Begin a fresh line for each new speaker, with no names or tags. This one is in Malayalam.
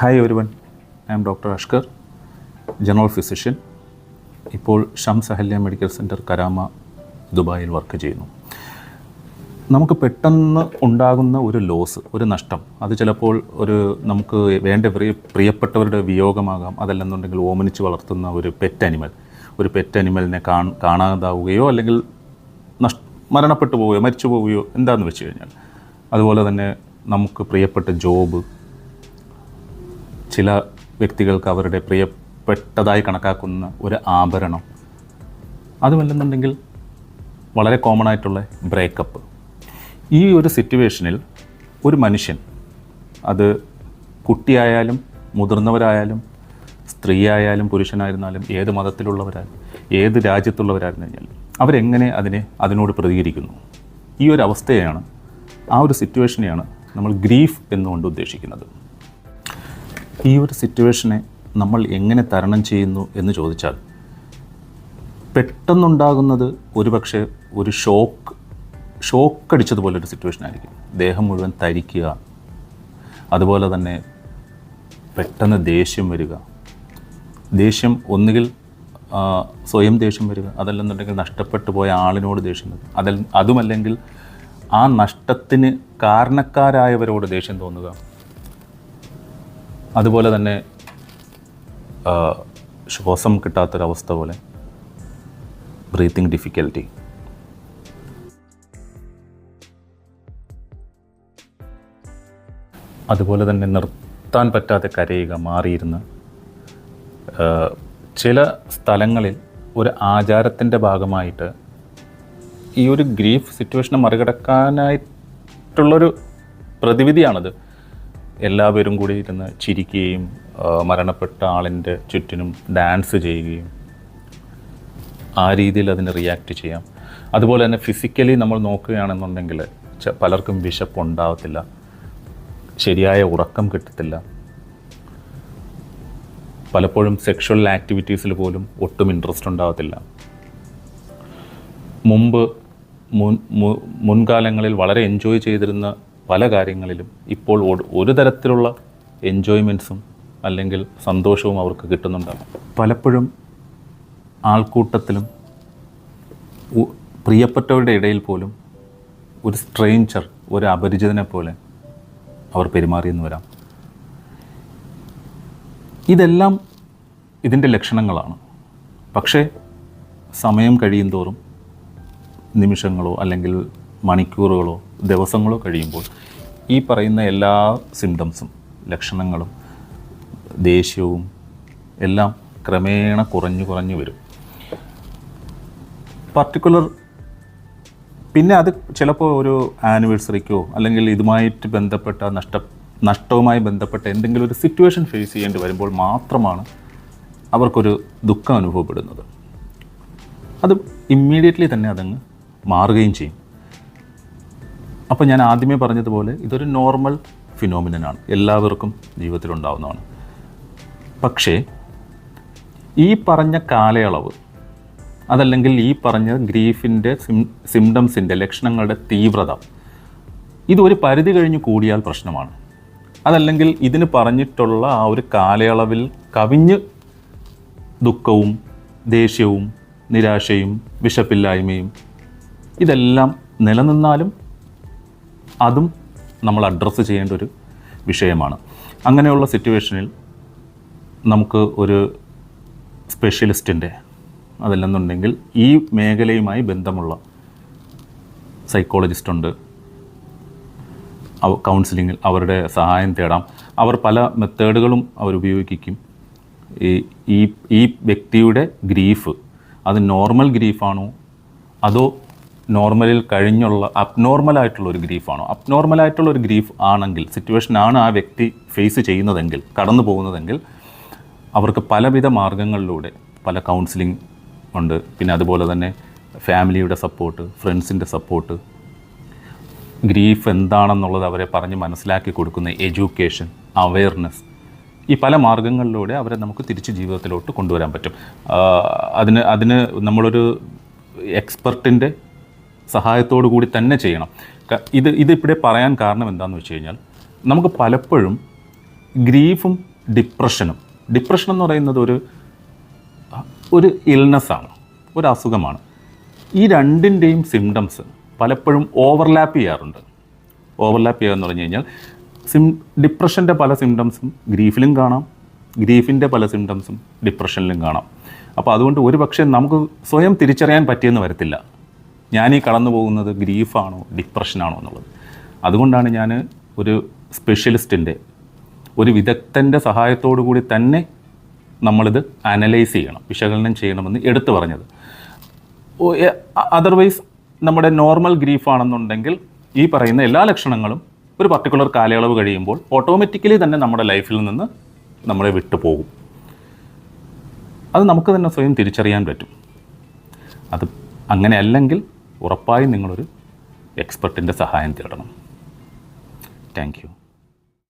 ഹായ് ഒരുവൻ I am doctor Ashkar general physician ഇപ്പോൾ ഷം സഹല്യ മെഡിക്കൽ സെന്റർ കരാമ ദുബായിൽ വർക്ക് ചെയ്യുന്നു. നമുക്ക് പെട്ടെന്ന് ഉണ്ടാകുന്ന ഒരു ലോസ് ഒരു നഷ്ടം അത് ചിലപ്പോൾ ഒരു നമുക്ക് വേണ്ട പ്രിയ പ്രിയപ്പെട്ടവരുടെ വിയോഗമാകാം. അതല്ലെന്നുണ്ടെങ്കിൽ ഓമനിച്ച് വളർത്തുന്ന ഒരു പെറ്റ് അനിമൽ ഒരു പെറ്റ് അനിമലിനെ കാണാതാവുകയോ അല്ലെങ്കിൽ നഷ് മരണപ്പെട്ടു പോവുകയോ മരിച്ചു പോവുകയോ എന്താണെന്ന് വെച്ച് കഴിഞ്ഞാൽ അതുപോലെ തന്നെ നമുക്ക് പ്രിയപ്പെട്ട ജോബ് ചില വ്യക്തികൾക്ക് അവരുടെ പ്രിയപ്പെട്ടതായി കണക്കാക്കുന്ന ഒരു ആഭരണം. അതുമല്ലെന്നുണ്ടെങ്കിൽ വളരെ കോമൺ ആയിട്ടുള്ള ബ്രേക്കപ്പ് ഈ ഒരു സിറ്റുവേഷനിൽ ഒരു മനുഷ്യൻ അത് കുട്ടിയായാലും മുതിർന്നവരായാലും സ്ത്രീയായാലും പുരുഷനായിരുന്നാലും ഏത് മതത്തിലുള്ളവരായാലും ഏത് രാജ്യത്തുള്ളവരായിരുന്നു കഴിഞ്ഞാൽ അവരെങ്ങനെ അതിനെ അതിനോട് പ്രതികരിക്കുന്നു? ഈ ഒരു അവസ്ഥയാണ് ആ ഒരു സിറ്റുവേഷനെയാണ് നമ്മൾ ഗ്രീഫ് എന്നുകൊണ്ട് ഉദ്ദേശിക്കുന്നത്. ഈ ഒരു സിറ്റുവേഷനെ നമ്മൾ എങ്ങനെ തരണം ചെയ്യുന്നു എന്ന് ചോദിച്ചാൽ പെട്ടെന്നുണ്ടാകുന്നത് ഒരുപക്ഷെ ഒരു ഷോക്ക് ഷോക്ക് അടിച്ചതുപോലെ ഒരു സിറ്റുവേഷൻ ആയിരിക്കും ദേഹം മുഴുവൻ തരിക്കുക അതുപോലെ തന്നെ പെട്ടെന്ന് ദേഷ്യം വരിക. ദേഷ്യം ഒന്നുകിൽ സ്വയം ദേഷ്യം വരിക അതല്ലെന്നുണ്ടെങ്കിൽ നഷ്ടപ്പെട്ടു പോയ ആളിനോട് ദേഷ്യം വരിക. അതല്ല അതുമല്ലെങ്കിൽ ആ നഷ്ടത്തിന് കാരണക്കാരായവരോട് ദേഷ്യം തോന്നുക. അതുപോലെ തന്നെ ശ്വാസം കിട്ടാത്തൊരവസ്ഥ പോലെ. ബ്രീത്തിങ് ഡിഫിക്കൽറ്റി അതുപോലെ തന്നെ നിർത്താൻ പറ്റാതെ കരയുക മാറിയിരുന്ന്. ചില സ്ഥലങ്ങളിൽ ഒരു ആചാരത്തിന്റെ ഭാഗമായിട്ട് ഈ ഒരു ഗ്രീഫ് സിറ്റുവേഷനെ മറികടക്കാനായിട്ടുള്ളൊരു പ്രതിവിധിയാണത്. എല്ലാവരും കൂടി ഇരുന്ന് ചിരിക്കുകയും മരണപ്പെട്ട ആളിന്റെ ചുറ്റിനും ഡാൻസ് ചെയ്യുകയും ആ രീതിയിൽ അതിന് റിയാക്റ്റ് ചെയ്യാം. അതുപോലെ തന്നെ ഫിസിക്കലി നമ്മൾ നോക്കുകയാണെന്നുണ്ടെങ്കിൽ പലർക്കും വിശപ്പ് ഉണ്ടാവത്തില്ല ശരിയായ ഉറക്കം കിട്ടത്തില്ല. പലപ്പോഴും സെക്ഷൽ ആക്ടിവിറ്റീസിൽ പോലും ഒട്ടും ഇൻട്രസ്റ്റ് ഉണ്ടാവത്തില്ല. മുമ്പ് മുൻ മുൻകാലങ്ങളിൽ വളരെ എൻജോയ് ചെയ്തിരുന്ന പല കാര്യങ്ങളിലും ഇപ്പോൾ ഒരു- തരത്തിലുള്ള എൻജോയ്മെന്റ്സും അല്ലെങ്കിൽ സന്തോഷവും അവർക്ക് കിട്ടുന്നുണ്ടാകും പലപ്പോഴും ആൾക്കൂട്ടത്തിലും പ്രിയപ്പെട്ടവരുടെ ഇടയിൽ പോലും ഒരു സ്ട്രെയിഞ്ചർ ഒരു അപരിചിതനെ പോലെ അവർ പെരുമാറിയെന്ന് വരാം. ഇതെല്ലാം ഇതിന്റെ ലക്ഷണങ്ങളാണ്. പക്ഷേ സമയം കഴിയും തോറും നിമിഷങ്ങളോ അല്ലെങ്കിൽ മണിക്കൂറുകളോ ദിവസങ്ങളോ കഴിയുമ്പോൾ ഈ പറയുന്ന എല്ലാ സിംറ്റംസും ലക്ഷണങ്ങളും ദേഷ്യവും എല്ലാം ക്രമേണ കുറഞ്ഞു കുറഞ്ഞു വരും. പർട്ടിക്കുലർ പിന്നെ അത് ചിലപ്പോൾ ഒരു ആനിവേഴ്സറിക്കോ അല്ലെങ്കിൽ ഇതുമായിട്ട് ബന്ധപ്പെട്ട നഷ്ട നഷ്ടവുമായി ബന്ധപ്പെട്ട എന്തെങ്കിലും ഒരു സിറ്റുവേഷൻ ഫേസ് ചെയ്യേണ്ടി വരുമ്പോൾ മാത്രമാണ് അവർക്കൊരു ദുഃഖം അനുഭവപ്പെടുന്നത്. അത് ഇമ്മീഡിയറ്റ്ലി തന്നെ അതങ്ങ് മാറുകയും ചെയ്യും. അപ്പോൾ ഞാൻ ആദ്യമേ പറഞ്ഞതുപോലെ ഇതൊരു നോർമൽ ഫിനോമിനനാണ്. എല്ലാവർക്കും ജീവിതത്തിലുണ്ടാവുന്നതാണ്. പക്ഷേ ഈ പറഞ്ഞ കാലയളവ് അതല്ലെങ്കിൽ ഈ പറഞ്ഞ ഗ്രീഫിന്റെ സിം സിംറ്റംസിന്റെ ലക്ഷണങ്ങളുടെ തീവ്രത ഇതൊരു പരിധി കഴിഞ്ഞ് കൂടിയാൽ പ്രശ്നമാണ്. അതല്ലെങ്കിൽ ഇതിന് പറഞ്ഞിട്ടുള്ള ആ ഒരു കാലയളവിൽ കവിഞ്ഞ് ദുഃഖവും ദേഷ്യവും നിരാശയും വിശപ്പില്ലായ്മയും ഇതെല്ലാം നിലനിന്നാലും അതും നമ്മൾ അഡ്രസ്സ് ചെയ്യേണ്ട ഒരു വിഷയമാണ്. അങ്ങനെയുള്ള സിറ്റുവേഷനിൽ നമുക്ക് ഒരു സ്പെഷ്യലിസ്റ്റിന്റെ അതല്ലെന്നുണ്ടെങ്കിൽ ഈ മേഖലയുമായി ബന്ധമുള്ള സൈക്കോളജിസ്റ്റുണ്ട് കൗൺസിലിങ്ങിൽ അവരുടെ സഹായം തേടാം. അവർ പല മെത്തേഡുകളും അവർ ഉപയോഗിക്കും. ഈ ഈ ഈ വ്യക്തിയുടെ ഗ്രീഫ് അത് നോർമൽ ഗ്രീഫാണോ അതോ നോർമലിൽ കഴിഞ്ഞുള്ള അബ്നോർമലായിട്ടുള്ള ഒരു ഗ്രീഫാണോ അബ്നോർമലായിട്ടുള്ള ഒരു ഗ്രീഫ് ആണെങ്കിൽ സിറ്റുവേഷൻ ആണ് ആ വ്യക്തി ഫേസ് ചെയ്യുന്നതെങ്കിൽ കടന്നു പോകുന്നതെങ്കിൽ അവർക്ക് പലവിധ മാർഗങ്ങളിലൂടെ പല കൗൺസിലിംഗ് ഉണ്ട്. പിന്നെ അതുപോലെ തന്നെ ഫാമിലിയുടെ സപ്പോർട്ട് ഫ്രണ്ട്സിന്റെ സപ്പോർട്ട് ഗ്രീഫ് എന്താണെന്നുള്ളത് അവരെ പറഞ്ഞ് മനസ്സിലാക്കി കൊടുക്കുന്ന എഡ്യൂക്കേഷൻ അവയർനെസ് ഈ പല മാർഗങ്ങളിലൂടെ അവരെ നമുക്ക് തിരിച്ച് ജീവിതത്തിലോട്ട് കൊണ്ടുവരാൻ പറ്റും. അതിന് അതിന് നമ്മളൊരു എക്സ്പെർട്ടിന്റെ സഹായത്തോടു കൂടി തന്നെ ചെയ്യണം. ഇത് ഇതിവിടെ പറയാൻ കാരണം എന്താണെന്ന് വെച്ച് കഴിഞ്ഞാൽ നമുക്ക് പലപ്പോഴും ഗ്രീഫും ഡിപ്രഷനും ഡിപ്രഷൻ എന്ന് പറയുന്നത് ഒരു ഒരു ഇൽനെസ്സാണ് ഒരു അസുഖമാണ്. ഈ രണ്ടിന്റെയും സിംറ്റംസ് പലപ്പോഴും ഓവർലാപ്പ് ചെയ്യാറുണ്ട്. ഓവർലാപ്പ് ചെയ്യുക എന്ന് പറഞ്ഞു കഴിഞ്ഞാൽ സിം ഡിപ്രഷന്റെ പല സിംറ്റംസും ഗ്രീഫിലും കാണാം ഗ്രീഫിന്റെ പല സിംറ്റംസും ഡിപ്രഷനിലും കാണാം. അപ്പോൾ അതുകൊണ്ട് ഒരു പക്ഷേ നമുക്ക് സ്വയം തിരിച്ചറിയാൻ പറ്റിയെന്ന് വരത്തില്ല. ഞാൻ ഈ കടന്നു പോകുന്നത് ഗ്രീഫാണോ ഡിപ്രഷനാണോ എന്നുള്ളത്. അതുകൊണ്ടാണ് ഞാൻ ഒരു സ്പെഷ്യലിസ്റ്റിന്റെ ഒരു വിദഗ്ധന്റെ സഹായത്തോടു കൂടി തന്നെ നമ്മളിത് അനലൈസ് ചെയ്യണം വിശകലനം ചെയ്യണമെന്ന് എടുത്തു പറഞ്ഞത്. അതർവൈസ് നമ്മുടെ നോർമൽ ഗ്രീഫാണെന്നുണ്ടെങ്കിൽ ഈ പറയുന്ന എല്ലാ ലക്ഷണങ്ങളും ഒരു പർട്ടിക്കുലർ കാലയളവ് കഴിയുമ്പോൾ ഓട്ടോമാറ്റിക്കലി തന്നെ നമ്മുടെ ലൈഫിൽ നിന്ന് നമ്മളെ വിട്ടുപോകും അത് നമുക്ക് തന്നെ സ്വയം തിരിച്ചറിയാൻ പറ്റും. അത് അങ്ങനെ അല്ലെങ്കിൽ ഉറപ്പായും നിങ്ങളൊരു എക്സ്പെർട്ടിന്റെ സഹായം തേടണം. Thank you